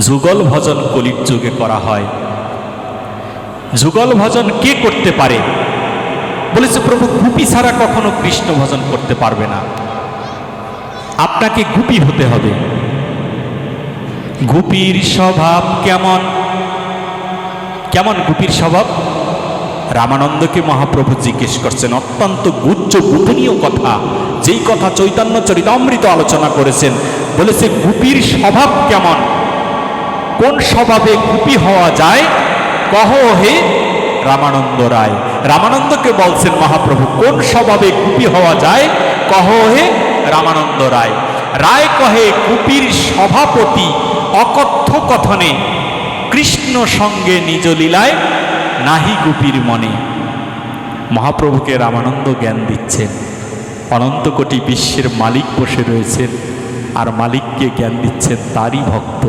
যুগল ভজন কলির যুগে করা হয়। যুগল ভজন কে করতে পারে? বলেছে, প্রভু, গুপি ছাড়া কখনো কৃষ্ণ ভজন করতে পারবে না। আপনাকে গুপি হতে হবে। গুপির স্বভাব কেমন? কেমন গুপির স্বভাব? রামানন্দকে মহাপ্রভু জিজ্ঞেস করছেন, অত্যন্ত গুচ্ছ গোপনীয় কথা। যেই কথা চৈতন্য চরিতামৃত আলোচনা করেছেন, বলেছে, গুপির স্বভাব কেমন? কোন স্বভাবে গুপি হওয়া যায়? কহ হে রামানন্দ রায়। রামানন্দকে বলছেন, মহাপ্রভু, কোন স্বভাবে গুপি হওয়া যায়? কহ হে রামানন্দ রায়। রায় কহে গুপির সভাপতি অকথ্য কথনে কৃষ্ণ সঙ্গে নিজ লীলায় নাহি গুপির মনে। মহাপ্রভুকে রামানন্দ জ্ঞান দিচ্ছেন। অনন্ত কোটি বিশ্বের মালিক বসে রয়েছেন, আর মালিককে জ্ঞান দিচ্ছেন তারই ভক্ত।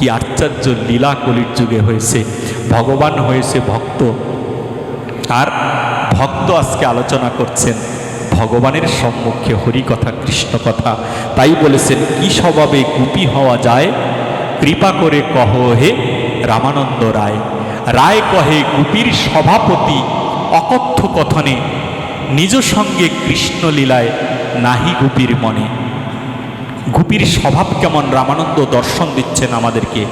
কি আশ্চর্য লীলা কলির যুগে হয়েছে, ভগবান হয়েছে ভক্ত। আর ভক্ত আজকে আলোচনা করছেন ভগবানের সম্মুখে হরি কথা কৃষ্ণ কথা তাই বলেছেন, কি স্বভাবে গুপি হওয়া যায়? কৃপা করে কহ হে রামানন্দ রায়। রায় কহে, গুপির সভাপতি অকথ্য কথনে, নিজ সঙ্গে কৃষ্ণ লীলায় নাহি গুপির মনে। গুপির স্বভাব কেমন? রামানন্দ দর্শন দিচ্ছেন আমাদেরকে।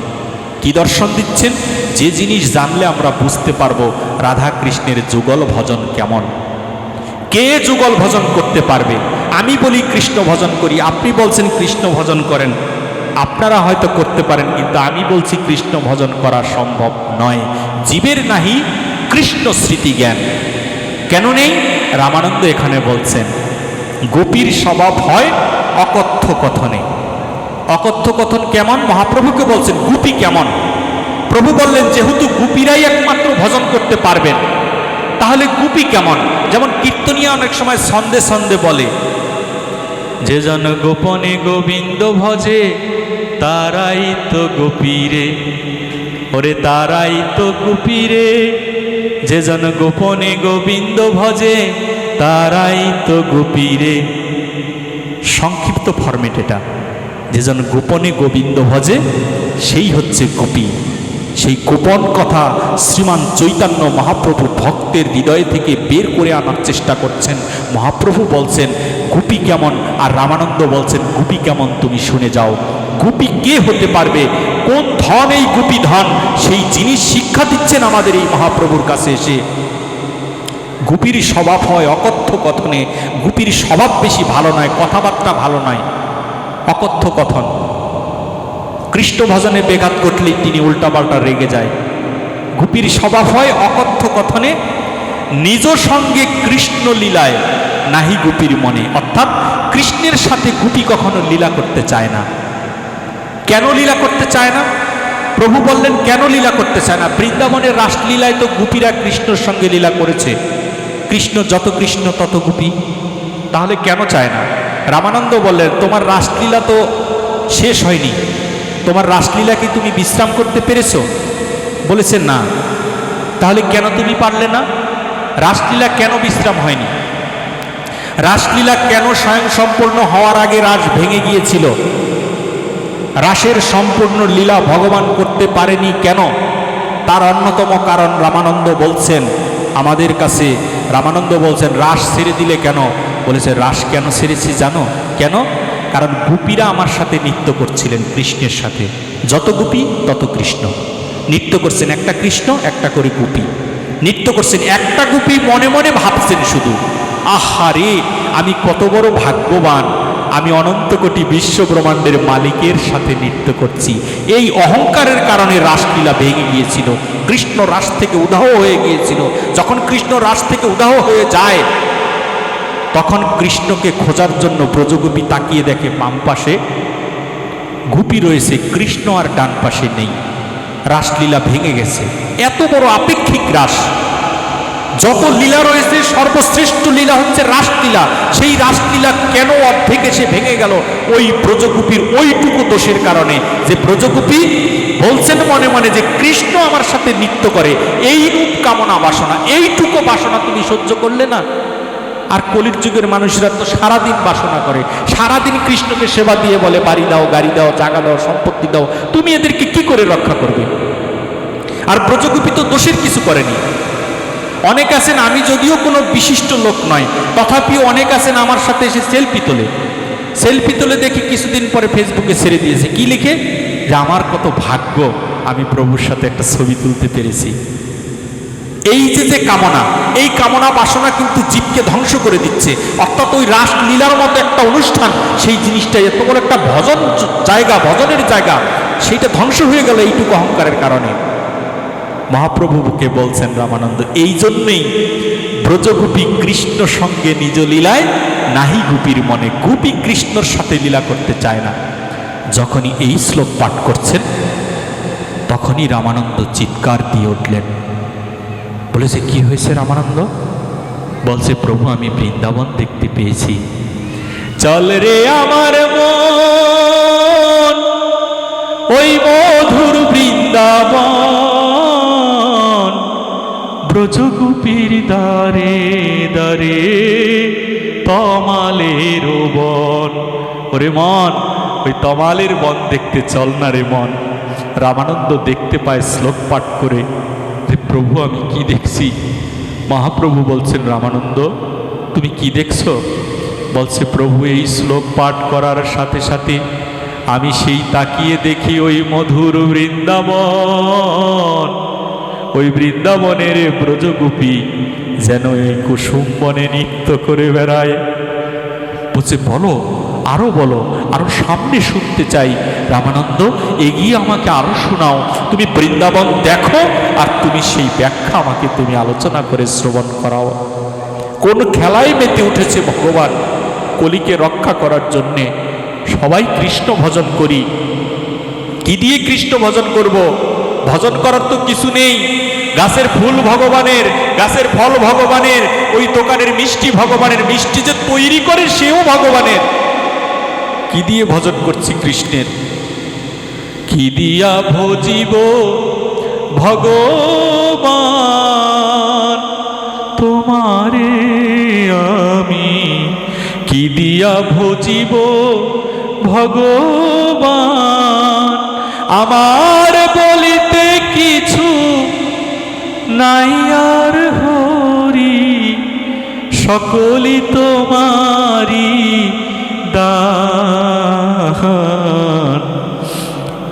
কি দর্শন দিচ্ছেন? যে জিনিস জানলে আমরা বুঝতে পারব রাধা কৃষ্ণের যুগল ভজন কেমন। কে যুগল ভজন করতে পারবে? আমি বলি কৃষ্ণ ভজন করি। আপনি বলছেন কৃষ্ণ ভজন করেন। আপনারা হয়তো করতে পারেন, কিন্তু আমি বলছি কৃষ্ণ ভজন করা সম্ভব নয়। জীবের নাহি, কৃষ্ণ স্মৃতি জ্ঞান। কেন নেই? রামানন্দ এখানে বলছেন, গোপীর স্বভাব হয় অকথ্য কথনে। অকথ্য কথন কেমন? মহাপ্রভুকে বলছেন, গুপি কেমন? প্রভু বললেন, যেহেতু গুপিরাই একমাত্র ভজন করতে পারবেন, তাহলে গুপি কেমন? যেমন কীর্তনিয়া অনেক সময় ছন্দে ছন্দে বলে, যে জন গোপনে গোবিন্দ ভজে, তারাই তো গোপীরে। ওরে, তারাই তো গুপিরে। যে জন গোপনে গোবিন্দ ভজে, তারাই তো গোপীরে। সংক্ষিপ্ত ফরমেট এটা। যে জন গোপনে গোবিন্দ ভজে, সেই হচ্ছে গোপী। সেই গোপন কথা শ্রীমান চৈতন্য মহাপ্রভু ভক্তের হৃদয় থেকে বের করে আনার চেষ্টা করছেন। মহাপ্রভু বলছেন, গুপি কেমন? আর রামানন্দ বলছেন, গুপি কেমন তুমি শুনে যাও। গুপি কে হতে পারবে? কোন ধন এই গুপি ধন? সেই জিনিস শিক্ষা দিচ্ছেন আমাদের এই মহাপ্রভুর কাছে এসে। গুপির স্বভাব হয় অকথ্য কথনে। গুপির স্বভাব বেশি ভালো নয়, কথাবার্তা ভালো নয়। অকথ্য কথন। কৃষ্ণ ভজনে বেঘাত ঘটলেই তিনি উল্টাপাল্টা রেগে যায়। গুপির স্বভাব হয় অকথ্য কথনে। নিজ সঙ্গে কৃষ্ণ লীলায় নাহি গুপির মনে। অর্থাৎ কৃষ্ণের সাথে গুপি কখনো লীলা করতে চায় না। কেন লীলা করতে চায় না? প্রভু বললেন, কেন লীলা করতে চায় না? বৃন্দাবনের রাসলীলায় তো গুপিরা কৃষ্ণর সঙ্গে লীলা করেছে। কৃষ্ণ যত কৃষ্ণ তত গুপি তাহলে কেন চায় না? রামানন্দ বললেন, তোমার রাসলীলা তো শেষ হয়নি। তোমার রাসলীলা কি তুমি বিশ্রাম করতে পেরেছ? বলেছেন না। তাহলে কেন তুমি পারলে না? রাসলীলা কেন বিশ্রাম হয়নি? রাসলীলা কেন স্বয়ং সম্পূর্ণ হওয়ার আগে রাস ভেঙে গিয়েছিল? রাসের সম্পূর্ণ লীলা ভগবান করতে পারেনি কেন? তার অন্যতম কারণ রামানন্দ বলছেন, আমাদের কাছে রামানন্দ বলছেন রাস ছেড়ে দিলে কেন? বলেছে রাস কেন ছেড়েছি জানো? কেন? কারণ গুপিরা আমার সাথে নৃত্য করছিলেন কৃষ্ণের সাথে। যত গুপি, তত কৃষ্ণ। নৃত্য করছেন একটা কৃষ্ণ, একটা করে গুপি। নৃত্য করছেন একটা গুপি, মনে মনে ভাবছেন শুধু আহারে আমি কত বড় ভাগ্যবান! আমি অনন্ত কোটি বিশ্ব ব্রহ্মাণ্ডের মালিকের সাথে নৃত্য করছি। এই অহংকারের কারণে রাসলীলা ভেঙে গিয়েছিল। কৃষ্ণ রাস থেকে উদাহ হয়ে গিয়েছিল। যখন কৃষ্ণ রাস থেকে উদাহ হয়ে যায়, তখন কৃষ্ণকে খোঁজার জন্য ব্রজগোপী তাকিয়ে দেখে বাম পাশে গুপি রয়েছে। কৃষ্ণ আর ডান পাশে নেই। রাসলীলা ভেঙে গেছে। এত বড় আপেক্ষিক রাস। যত লীলা রয়েছে, সর্বশ্রেষ্ঠ লীলা হচ্ছে রাসলীলা। সেই রাসলীলা কেন অর্ধেক এসে ভেঙে গেল? ওই ব্রজগুপির ওইটুকু দোষের কারণে। যে ব্রজগুপি বলছেন মনে মনে যে কৃষ্ণ আমার সাথে নৃত্য করে, এই রূপ কামনা বাসনা, এইটুকু বাসনা তুমি সহ্য করলে না? আর কলির যুগের মানুষরা তো সারাদিন বাসনা করে। সারাদিন কৃষ্ণকে সেবা দিয়ে বলে, বাড়ি দাও, গাড়ি দাও, জাগা দাও, সম্পত্তি দাও। তুমি এদেরকে কি করে রক্ষা করবে? আর ব্রজগোপী তো দোষের কিছু করেনি। অনেক আছেন, আমি যদিও কোনো বিশিষ্ট লোক নয়। তথাপিও অনেক আছেন আমার সাথে এসে সেলফি তোলে। সেলফি তোলে দেখি কিছুদিন পরে ফেসবুকে ছেড়ে দিয়েছে। কি লিখে? যে আমার কত ভাগ্য, আমি প্রভুর সাথে একটা ছবি তুলতে পেরেছি। এই যে যে কামনা, এই কামনা বাসনা কিন্তু জীবকে ধ্বংস করে দিচ্ছে। অর্থাৎ ওই রাসলীলার মতো একটা অনুষ্ঠান, সেই জিনিসটা এত বড় একটা ভজন জায়গা, ভজনের জায়গা সেইটা ধ্বংস হয়ে গেল এইটুকু অহংকারের কারণে। মহাপ্রভুকে বলছেন রামানন্দ, এই জন্যেই ব্রজগোপী কৃষ্ণ সঙ্গে নিজ লীলায় নাহি গোপীর মনে গোপী কৃষ্ণর সাথে লীলা করতে চায় না। যখনই এই শ্লোক পাঠ করছেন, তখনই রামানন্দ চিৎকার দিয়ে উঠলেন। বলেছে, কি হয়েছে রামানন্দ? বলছে, প্রভু, আমি বৃন্দাবন দেখতে পেয়েছি। চল রে আমার মন, ওই মধুর বৃন্দাবন। ব্রজগুপির দ্বারে দ্বারে তমালের বন। ওরে মন, ওই তমালের বন দেখতে চল না রে মন। রামানন্দ দেখতে পায় শ্লোক পাঠ করে। যে প্রভু, আমি কি দেখছি? মহাপ্রভু বলছেন, রামানন্দ, তুমি কি দেখছ? বলছে, প্রভু, এই শ্লোক পাঠ করার সাথে সাথে আমি সেই তাকিয়ে দেখি ওই মধুর বৃন্দাবন। ওই বৃন্দাবনের ব্রজগোপী যেন এই কুসুম বনে নৃত্য করে বেড়ায়। বলছে, বলো, আরও বলো, আরও সামনে শুনতে চাই। রামানন্দ, এগিয়ে আমাকে আরও শোনাও। তুমি বৃন্দাবন দেখো, আর তুমি সেই ব্যাখ্যা আমাকে তুমি আলোচনা করে শ্রবণ করাও। কোন খেলায় মেতে উঠেছে ভগবান কলিকে রক্ষা করার জন্যে। সবাই কৃষ্ণ ভজন করি। কি দিয়ে কৃষ্ণ ভজন করব? ভজন করার তো কিছু নেই। গাছের ফুল ভগবানের, গাছের ফল ভগবানের, ওই দোকানের মিষ্টি ভগবানের, মিষ্টি যে তৈরি করে সেও ভগবানের। কি দিয়ে ভজন করছি কৃষ্ণের? কি দিয়া ভজিব ভগবান? তোমারে আমি কি দিয়া ভজিব ভগবান? আমার নাই আর হরি সকলি তোমারি দান।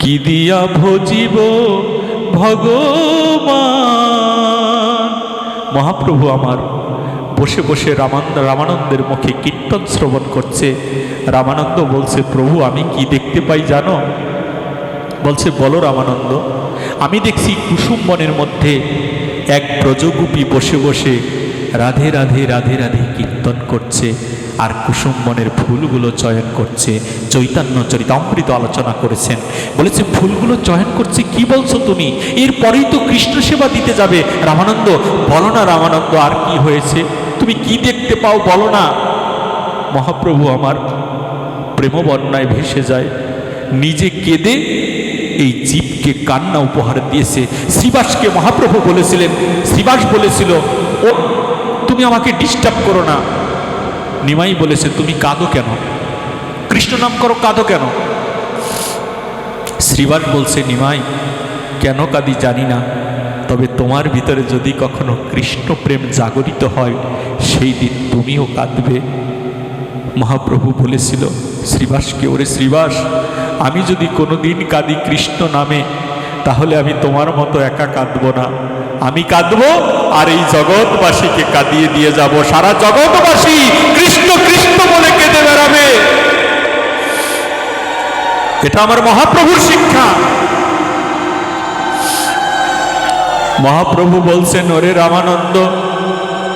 কি দিয়া ভজিব ভগবান? মহাপ্রভু আমার বসে বসে রামানন্দ, রামানন্দের মুখে কীর্তন শ্রবণ করছে। রামানন্দ বলছে, প্রভু, আমি কি দেখতে পাই জানো? বলছে, বলো রামানন্দ, আমি দেখছি কুসুম বনের মধ্যে এক ব্রজগোপী বসে বসে রাধে রাধে রাধে রাধে কীর্তন করছে আর কুসুম বনের ফুলগুলো চয়ন করছে। চৈতন্য চরিত চরিতামৃত আলোচনা করেছেন। বলেছে, ফুলগুলো চয়ন করছে কি বলছো তুমি? এরপরেই তো কৃষ্ণ সেবা দিতে যাবে। রামানন্দ, বলো না রামানন্দ, আর কি হয়েছে? তুমি কি দেখতে পাও বলো না? মহাপ্রভু আমার প্রেমবন্যায় ভেসে যায়। নিজে কেঁদে এই জীবকে কান্না উপহার দিয়েছে। শ্রীবাসকে মহাপ্রভু বলেছিলেন, শ্রীবাস বলেছিল, ও, তুমি আমাকে ডিস্টার্ব করো না। নিমাই বলেছে, তুমি কাঁদো কেন? কৃষ্ণ নাম করো, কাঁদো কেন? শ্রীবাস বলছে, নিমাই, কেন কাঁদি জানি না, তবে তোমার ভিতরে যদি কখনো কৃষ্ণ প্রেম জাগরিত হয়, সেই দিন তুমিও কাঁদবে। মহাপ্রভু বলেছিল, শ্রীবাসকে, ওরে শ্রীবাস আমি যদি কোনো দিন কাঁদি কৃষ্ণ নামে, তাহলে আমি তোমার মতো একা কাঁদব না। আমি কাঁদব আর এই জগৎবাসীকে কাঁদিয়ে দিয়ে যাব। সারা জগৎবাসী কৃষ্ণ কৃষ্ণ বলে কেঁদে বেড়াবে। এটা আমার মহাপ্রভুর শিক্ষা। মহাপ্রভু বলছেন, ওরে রামানন্দ,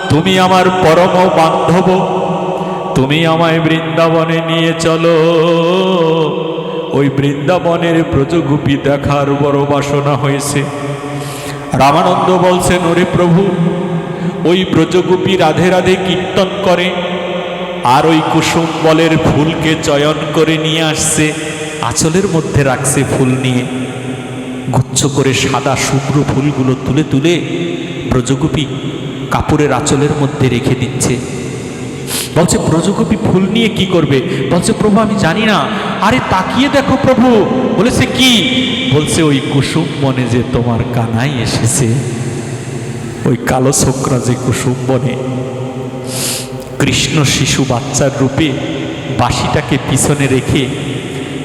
তুমি আমার পরম বান্ধব। তুমি আমায় বৃন্দাবনে নিয়ে চলো। ওই বৃন্দাবনের ব্রজগোপী দেখার বড় বাসনা হয়েছে। রামানন্দ বলছেন, ওরে প্রভু, ওই ব্রজগোপী রাধে রাধে কীর্তন করে, আর ওই কুসুম বলের ফুলকে চয়ন করে নিয়ে আসছে, আঁচলের মধ্যে রাখছে ফুল নিয়ে। গুচ্ছ করে সাদা শুভ্র ফুলগুলো তুলে তুলে ব্রজগোপী কাপড়ের আঁচলের মধ্যে রেখে দিচ্ছে। বলছে ব্রজগোপী ফুল নিয়ে কি করবে? বলছে, প্রভু, আমি জানি না। আরে, তাকিয়ে দেখো প্রভু। বলেছে, কি? বলছে, ওই কুসুম বনে যে তোমার কানাই এসেছে, ওই কালো ছোকরা যে কুসুম বনে, কৃষ্ণ শিশু বাচ্চার রূপে বাঁশিটাকে পিছনে রেখে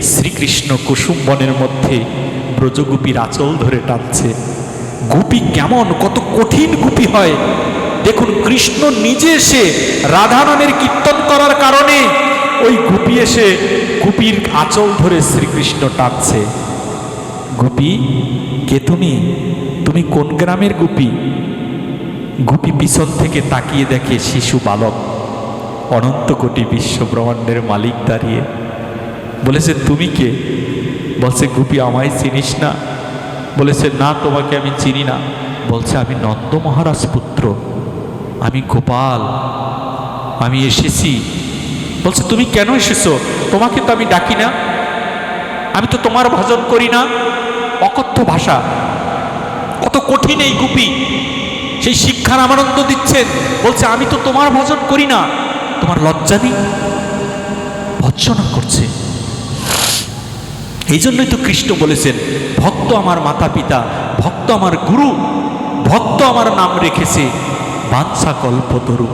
শ্রীকৃষ্ণ কুসুম বনের মধ্যে ব্রজগুপির আঁচল ধরে টানছে। গুপি কেমন? কত কঠিন গুপি হয়! দেখুন, কৃষ্ণ নিজে এসে রাধা নামের কীর্তন করার কারণে ওই গুপি এসে গুপির আঁচল ধরে শ্রীকৃষ্ণ টানছে। গুপি, কে তুমি? তুমি কোন গ্রামের গুপি? গুপি পিছন থেকে তাকিয়ে দেখে শিশু বালক, অনন্ত কোটি বিশ্ব ব্রহ্মাণ্ডের মালিক দাঁড়িয়ে। বলেছে, তুমি কে? বলছে, গুপি, আমায় চিনিস না। বলেছে, না, তোমাকে আমি চিনি না। বলছে, আমি নন্দ মহারাজ পুত্র। আমি গোপাল, আমি এসেছি। বলছে, তুমি কেন এসেছ? তোমাকে তো আমি ডাকি না। আমি তো তোমার ভজন করি না। অকথ্য ভাষা। কত কঠিন এই গুপি। সেই শিক্ষার আমানন্দ দিচ্ছেন। বলছে, আমি তো তোমার ভজন করি না। তোমার লজ্জা নেই? ভৎসনা করছে। এই জন্যই তো কৃষ্ণ বলেছেন, ভক্ত আমার মাতা পিতা ভক্ত আমার গুরু, ভক্ত আমার নাম রেখেছে। বাঞ্ছা কল্পতরু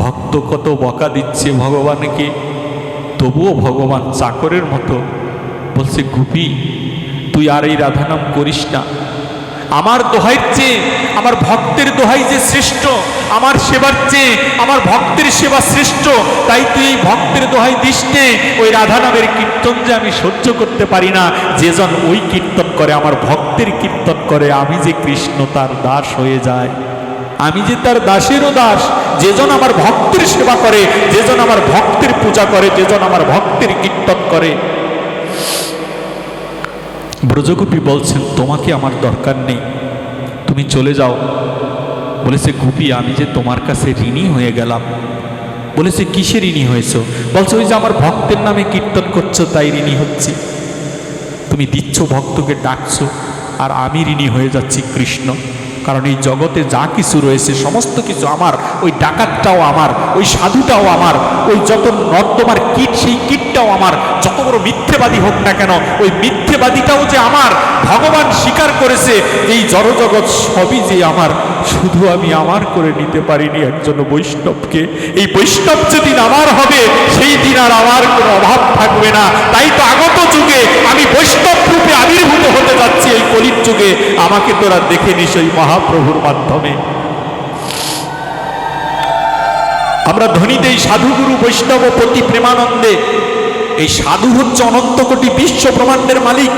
ভক্ত কত বকা দিচ্ছে ভগবানকে, তবুও ভগবান চাকরের মতো। বলছে, গুপি, তুই আর এই রাধা নাম করিস না। আমার দোহাইয়ের চেয়ে, আমার ভক্তের দোহাই যে শ্রেষ্ঠ, আমার সেবার চেয়ে, আমার ভক্তের সেবা শ্রেষ্ঠ, তাই তুই ভক্তের দোহাই নে। ওই রাধা নামের কীর্তন যে আমি সহ্য করতে পারি না যেজন ওই কীর্তন করে, আমার ভক্তের কীর্তন করে, আমি যে কৃষ্ণ তার দাস হয়ে যায় আমি যে তার দাসেরও দাস যেজন আমার ভক্তের সেবা করে যেজন আমার ভক্তের পূজা করে যেজন আমার ভক্তের কীর্তন করে। ব্রজগোপী বলছেন, তোমাকে আমার দরকার নেই। তুমি চলে যাও। বলেছে, গুপি, আমি যে তোমার কাছে ঋণী হয়ে গেলাম। বলেছে কিসে ঋণী হয়েছো? বলছে, ওই যে আমার ভক্তের নামে কীর্তন করছ, তাই ঋণী হচ্ছি। তুমি দিচ্ছ, ভক্তকে ডাকছো, আর আমি ঋণী হয়ে যাচ্ছি কৃষ্ণ। কারণ এই জগতে যা কিছু রয়েছে, সমস্ত কিছু আমার, ওই ডাকাতটাও আমার, ওই সাধুটাও আমার, ওই যত নর্দমার কীট, সেই কীটটাও আমার, যত বড় মিথ্যেবাদী হোক না কেন, ওই মিথ্যেবাদীটাও যে আমার, ভগবান স্বীকার করেছে এই জড়জগৎ সবই যে আমার শুধু আমি আমার করে নিতে পারিনি একজন বৈষ্ণবকে। এই বৈষ্ণব যেদিন আমার হবে, সেই দিন আর আমার কোনো অভাব থাকবে না। তাই তো আগত যুগে আমি বৈষ্ণব রূপে আবির্ভূত হতে যাচ্ছি এই কলির যুগে। আমাকে তোরা দেখে নিস ওই মহাপ্রভুর মাধ্যমে। আমরা ধনীতে এই সাধুগুরু বৈষ্ণব প্রতি প্রেমানন্দে, এই সাধু হচ্ছে অনন্ত কোটি বিশ্ব ব্রহ্মাণ্ডের মালিক।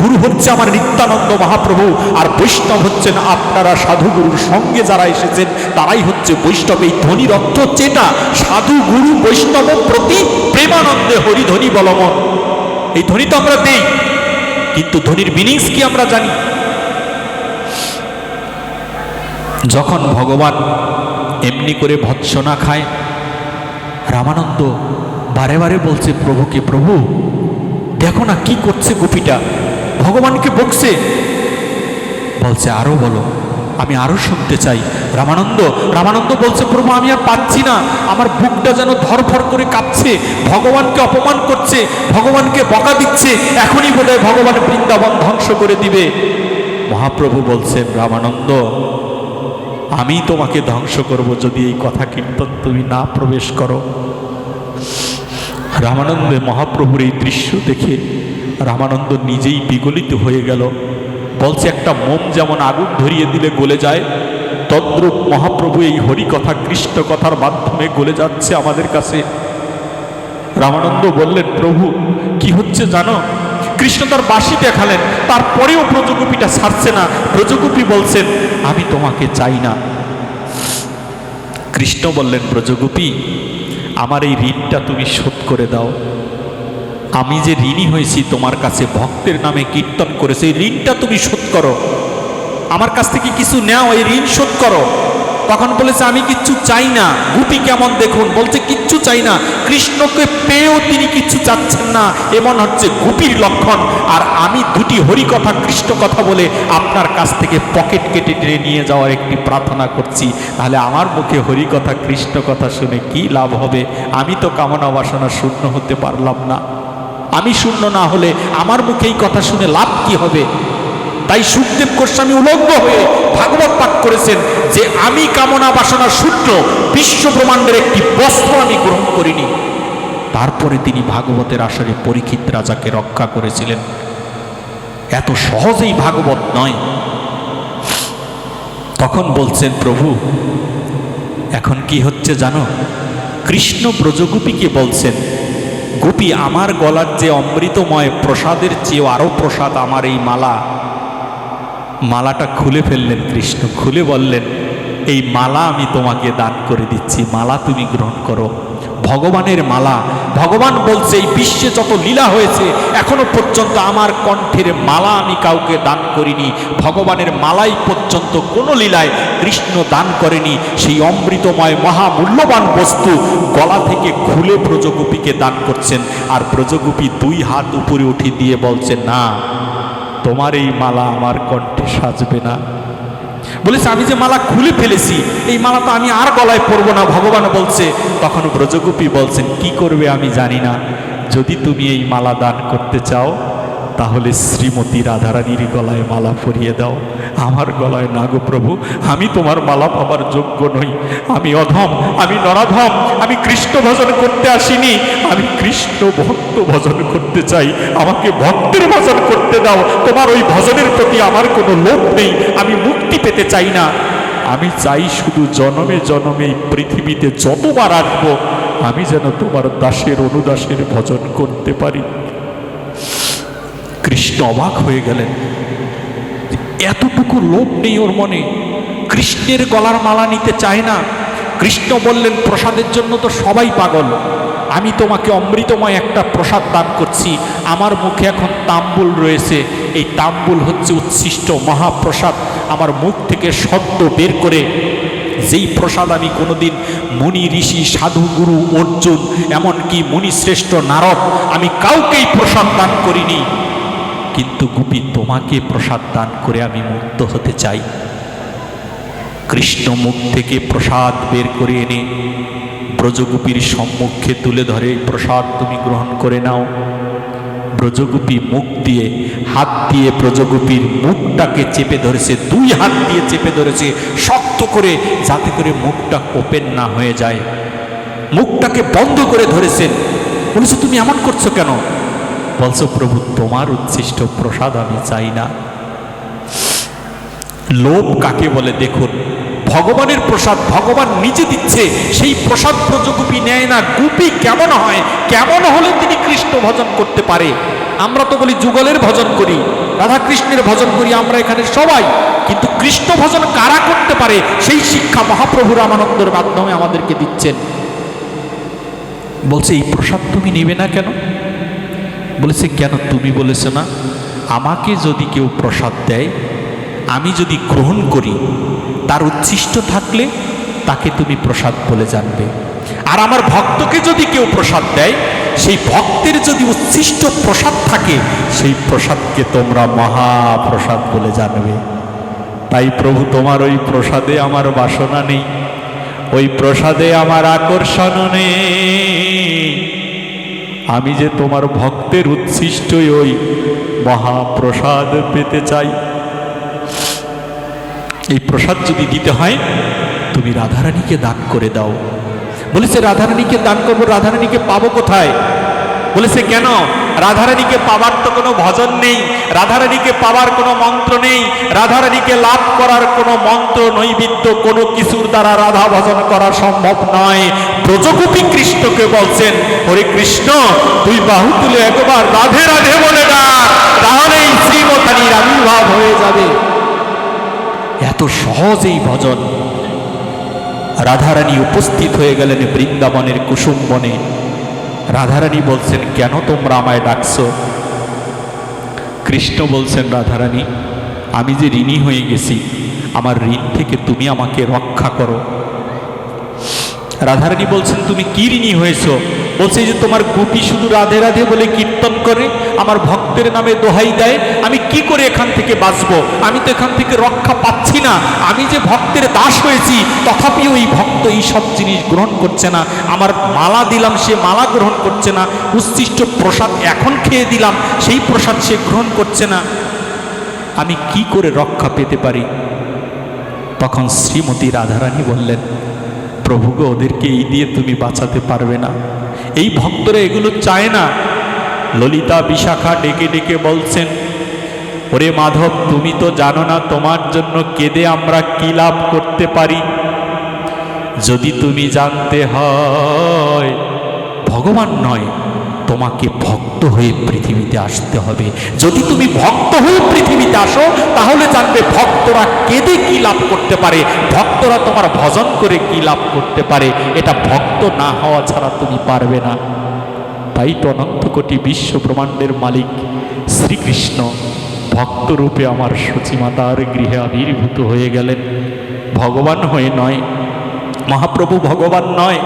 গুরু হচ্ছে আমার নিত্যানন্দ মহাপ্রভু, আর বৈষ্ণব হচ্ছেন আপনারা সাধুগুরুর সঙ্গে যারা এসেছেন, তারাই হচ্ছে বৈষ্ণব। এই ধ্বনির অর্থ হচ্ছে এটা। সাধু গুরু বৈষ্ণব প্রতি প্রেমানন্দে হরিধ্বনি বলমন এই ধ্বনি তো আমরা দেই, কিন্তু ধ্বনির মিনিংস কি আমরা জানি? যখন ভগবান এমনি করে ভৎসনা খায়, রামানন্দ বারে বারে বলছে প্রভুকে প্রভু? দেখো না কি করছে গোপীটা। ভগবানকে বকছে। বলছে, আরও বলো, আমি আরও শুনতে চাই। রামানন্দ রামানন্দ বলছে, প্রভু, আমি আর পাচ্ছি না। আমার বুকটা যেন ধরফর করে কাঁপছে। ভগবানকে অপমান করছে, ভগবানকে বকা দিচ্ছে। এখনই বোধহয় ভগবান বৃন্দাবন ধ্বংস করে দিবে। মহাপ্রভু বলছেন রামানন্দ, আমি তোমাকে ধ্বংস করব যদি এই কথা কীর্তন তুমি না প্রবেশ করো। রামানন্দে মহাপ্রভুর এই দৃশ্য দেখে রামানন্দ নিজেই বিগলিত হয়ে গেল। বলছে, একটা মোম যেমন আগুন ধরিয়ে দিলে গলে যায়, তদ্রূপ মহাপ্রভু এই হরিকথা কৃষ্ণ কথার মাধ্যমে গলে যাচ্ছে আমাদের কাছে। রামানন্দ বললেন, প্রভু, কি হচ্ছে জানো? কৃষ্ণ তার বাসি দেখালেন, তারপরেও ব্রজগোপীটা ছাড়ছে না। ব্রজগোপী বলছেন, আমি তোমাকে চাই না। কৃষ্ণ বললেন ব্রজগোপী আমার এই ঋণটা তুমি শোধ করে দাও। আমি যে ঋণী হয়েছি তোমার কাছে ভক্তের নামে কীর্তন করে, সেই ঋণটা তুমি শোধ করো। আমার কাছ থেকে কিছু নেও, এই ঋণ শোধ করো। তখন বলেছে, আমি কিচ্ছু চাই না। গুপি কেমন দেখুন? বলছে, কিচ্ছু চাই না। কৃষ্ণকে পেয়েও তিনি কিচ্ছু চাচ্ছেন না। এমন হচ্ছে গুপির লক্ষণ। আর আমি দুটি হরি কথা কৃষ্ণ কথা বলে আপনার কাছ থেকে পকেট কেটে টেনে নিয়ে যাওয়ার একটি প্রার্থনা করছি। তাহলে আমার মুখে হরি কথা কৃষ্ণ কথা শুনে কি লাভ হবে? আমি তো কামনা বাসনা শূন্য হতে পারলাম না। আমি শূন্য না হলে আমার মুখে এই কথা শুনে লাভ কি হবে? তাই সুখদেব গোস্বামী উলগ্ন হয়ে ভাগবত পাঠ করেছেন যে আমি কামনা বাসনা শূন্য, বিশ্ব ব্রহ্মাণ্ডের একটি বস্ত্র আমি গ্রহণ করিনি। তারপরে তিনি ভাগবতের আসরে পরীক্ষিত রাজাকে রক্ষা করেছিলেন। এত সহজেই ভাগবত নয়। তখন বলছেন, প্রভু, এখন কি হচ্ছে জানো? কৃষ্ণ ব্রজগোপীকে বলছেন গোপী, আমার গলার যে অমৃতময় প্রসাদের চেয়েও আরও প্রসাদ আমার এই মালা। মালাটা খুলে ফেললেন কৃষ্ণ, খুলে বললেন, এই মালা আমি তোমাকে দান করে দিচ্ছি, মালা তুমি গ্রহণ করো। ভগবানের মালা, ভগবান বলছে, এই বিশ্বে যত লীলা হয়েছে, এখনও পর্যন্ত আমার কণ্ঠের মালা আমি কাউকে দান করিনি। ভগবানের মালাই পর্যন্ত কোনো লীলায় কৃষ্ণ দান করেনি, সেই অমৃতময় মহামূল্যবান বস্তু গলা থেকে খুলে ব্রজগোপীকে দান করছেন। আর ব্রজগোপী দুই হাত উপরে উঠে দিয়ে বলছে, না, তোমার এই মালা আমার কণ্ঠে সাজবে না। বলেছে আমি যে মালা খুলে ফেলেছি, এই মালা তো আমি আর গলায় পরবো না। ভগবান বলছে, তখন ব্রজগোপী বলছেন, কি করবে আমি জানি না। যদি তুমি এই মালা দান করতে চাও, তাহলে শ্রীমতী রাধারানীর গলায় মালা পরিয়ে দাও। আমার গলায়, না গো প্রভু, আমি তোমার মালা পাবার যোগ্য নই। আমি অধম, আমি নরাধম, আমি কৃষ্ণ ভজন করতে আসিনি। আমি কৃষ্ণ ভক্ত ভজন করতে চাই। আমাকে ভক্তের ভজন করতে দাও। তোমার ওই ভজনের প্রতি আমার কোনো লোভ নেই। আমি মুক্তি পেতে চাই না। আমি চাই শুধু জনমে জনমে পৃথিবীতে যতবার আসব, আমি যেন তোমার দাসের অনুদাসের ভজন করতে পারি। কৃষ্ণ অবাক হয়ে গেলেন। এতটুকু লোভ নেই ওর মনে। কৃষ্ণের গলার মালা নিতে চায় না। কৃষ্ণ বললেন, প্রসাদের জন্য তো সবাই পাগল। আমি তোমাকে অমৃতময় একটা প্রসাদ দান করছি। আমার মুখে এখন তাম্বুল রয়েছে। এই তাম্বুল হচ্ছে উচ্ছিষ্ট মহাপ্রসাদ। আমার মুখ থেকে সদ্য বের করে। যেই প্রসাদ আমি কোনোদিন মুনি, ঋষি, সাধু, গুরু, অর্জুন, এমনকি মুনিশ্রেষ্ঠ নারদ, আমি কাউকেই প্রসাদ দান করিনি। কিন্তু গুপি তোমাকে প্রসাদ দান করে আমি মুক্ত হতে চাই। কৃষ্ণ মুখ থেকে প্রসাদ বের করে এনে ব্রজগুপির সম্মুখে তুলে ধরে, প্রসাদ তুমি গ্রহণ করে নাও। ব্রজগুপি মুখ দিয়ে হাত দিয়ে ব্রজগুপির মুখটাকে চেপে ধরেছে, দুই হাত দিয়ে চেপে ধরেছে, শক্ত করে, যাতে করে মুখটা ওপেন না হয়ে যায়। মুখটাকে বন্ধ করে ধরেছেন। বলেছে, তুমি এমন করছ কেন? বলছো, প্রভু, তোমার উচ্ছিষ্ট প্রসাদ আমি চাই না। লোভ কাকে বলে? দেখুন, ভগবানের প্রসাদ ভগবান নিজে দিচ্ছে, সেই প্রসাদ প্রজগুপি নেয় না। গুপি কেমন হয়? কেমন হলে তিনি কৃষ্ণ ভজন করতে পারে? আমরা তো বলি যুগলের ভজন করি রাধা কৃষ্ণের ভজন করি আমরা এখানে সবাই। কিন্তু কৃষ্ণ ভজন কারা করতে পারে? সেই শিক্ষা মহাপ্রভু রামানন্দের মাধ্যমে আমাদেরকে দিচ্ছেন। বলছে, এই প্রসাদ তুমি নেবে না কেন? বলেছে, কেন তুমি বলেছ না? আমাকে যদি কেউ প্রসাদ দেয়, আমি যদি গ্রহণ করি, তার উচ্ছিষ্ট থাকলে তাকে তুমি প্রসাদ বলে জানবে। আর আমার ভক্তকে যদি কেউ প্রসাদ দেয়, সেই ভক্তের যদি উচ্ছিষ্ট প্রসাদ থাকে, সেই প্রসাদকে তোমরা মহাপ্রসাদ বলে জানবে। তাই প্রভু, তোমার ওই প্রসাদে আমার বাসনা নেই। ওই প্রসাদে আমার আকর্ষণ নেই। আমি যে তোমার ভক্তের উচ্ছিষ্টই ওই মহাপ্রসাদ পেতে চাই। এই প্রসাদ যদি দিতে হয়, তুমি রাধারানীকে দান করে দাও। বলেছে, রাধারানীকে দান করব, রাধারানীকে পাবো কোথায়? বলেছে, কেন? রাধারানীকে পাবার তো কোনো ভজন নেই, রাধারানীকে পাবার কোনো মন্ত্র নেই, রাধারানীকে লাভ করার কোনো মন্ত্র নৈবিদ্য কোনো কিছুর দ্বারা রাধা ভজন করা সম্ভব নয়। ব্রজগোপী কৃষ্ণকে বলছেন, হরে কৃষ্ণ, তুই বাহু তুলে একবার রাধে রাধে বলে না তাহলেই শ্রীমতানির আবির্ভাব হয়ে যাবে। এত সহজ এই ভজন। রাধারানী উপস্থিত হয়ে গেলেন বৃন্দাবনের কুসুম বনে। রাধারানী বলছেন, কেন তোমরা আমায় ডাকছো? কৃষ্ণ বলছেন, রাধারানী, আমি যে ঋণী হয়ে গেছি, আমার ঋণ থেকে তুমি আমাকে রক্ষা করো। রাধারানী বলছেন, তুমি কি ঋণী হয়েছ? বলছে যে, তোমার গুপি শুধু রাধে রাধে বলে কীর্তন করে, আমার ভক্তের নামে দোহাই দেয়, আমি কি করে এখান থেকে বাঁচবো? আমি তো এখান থেকে রক্ষা পাচ্ছি না। আমি যে ভক্তের দাস হয়েছি, তথাপিও এই ভক্ত এই সব জিনিস গ্রহণ করছে না। আমার মালা দিলাম, সে মালা গ্রহণ করছে না। উচ্ছিষ্ট প্রসাদ এখন খেয়ে দিলাম, সেই প্রসাদ সে গ্রহণ করছে না। আমি কি করে রক্ষা পেতে পারি? তখন শ্রীমতী রাধারানী বললেন প্রভুকে ওদেরকে এই দিয়ে তুমি বাঁচাতে পারবে না। এই ভক্তরা এগুলো চায় না। ললিতা বিশাখা ডেকে ডেকে বলছেন, ওরে মাধব, তুমি তো জানো না তোমার জন্য কেঁদে আমরা কি লাভ করতে পারি? যদি তুমি জানতে হয়, ভগবান নয়, তোমাকে ভক্ত হয়ে পৃথিবীতে আসতে হবে। যদি তুমি ভক্ত হয়ে পৃথিবীতে আসো, তাহলে জানবে ভক্তরা কেঁদে কি লাভ করতে পারে, ভক্তরা তোমার ভজন করে কি লাভ করতে পারে। এটা ভক্ত না হওয়া ছাড়া তুমি পারবে না। তাই তো অনন্ত কোটি বিশ্ব ব্রহ্মাণ্ডের মালিক, শ্রীকৃষ্ণ। ভক্তরূপে আমার সচিমাতার গৃহে আবির্ভূত হয়ে গেলেন। ভগবান হয়ে নয়, মহাপ্রভু ভগবান নয়।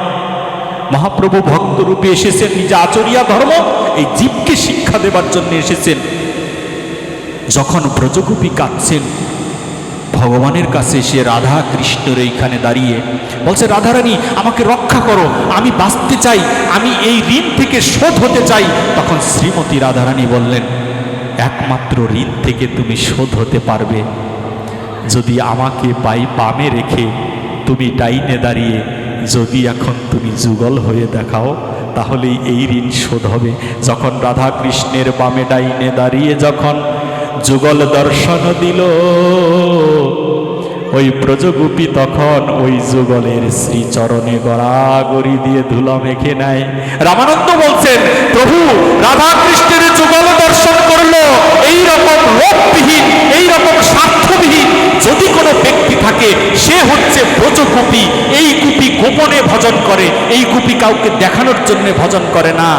মহাপ্রভু ভক্তরূপে এসেছেন, নিজে আচরিয়া ধর্ম এই জীবকে শিক্ষা দেবার জন্য এসেছেন। যখন ব্রজগোপী কাঁদছেন ভগবানের কাছে সে রাধা কৃষ্ণের এইখানে দাঁড়িয়ে বলছে, রাধারানী, আমাকে রক্ষা করো। আমি বাঁচতে চাই। আমি এই ঋণ থেকে শোধ হতে চাই। তখন শ্রীমতী রাধারানী বললেন, একমাত্র ঋণ থেকে তুমি শোধ হতে পারবে। যদি আমাকে বাই বামে রেখে, তুমি ডাইনে দাঁড়িয়ে যদি এখন তুমি যুগল হয়ে দেখাও তাহলে এই ঋণ শোধ হবে। যখন রাধা কৃষ্ণের বামে ডাইনে দাঁড়িয়ে যখন যুগল দর্শন দিল। ওই ব্রজগোপী তখন ওই যুগলের শ্রীচরণে গড়াগড়ি দিয়ে ধুলা মেখে নেয়। রামানন্দ বলছেন, প্রভু রাধা কৃষ্ণের যুগল দর্শন করল। এই রকম লোকবিহীন এই রকম স্বার্থবিহীন যদি কোনো ব্যক্তি থাকে, সে হচ্ছে ব্রজগোপী এই গুপি গোপনে ভজন করে, এই গুপি কাউকে দেখানোর জন্য ভজন করে না।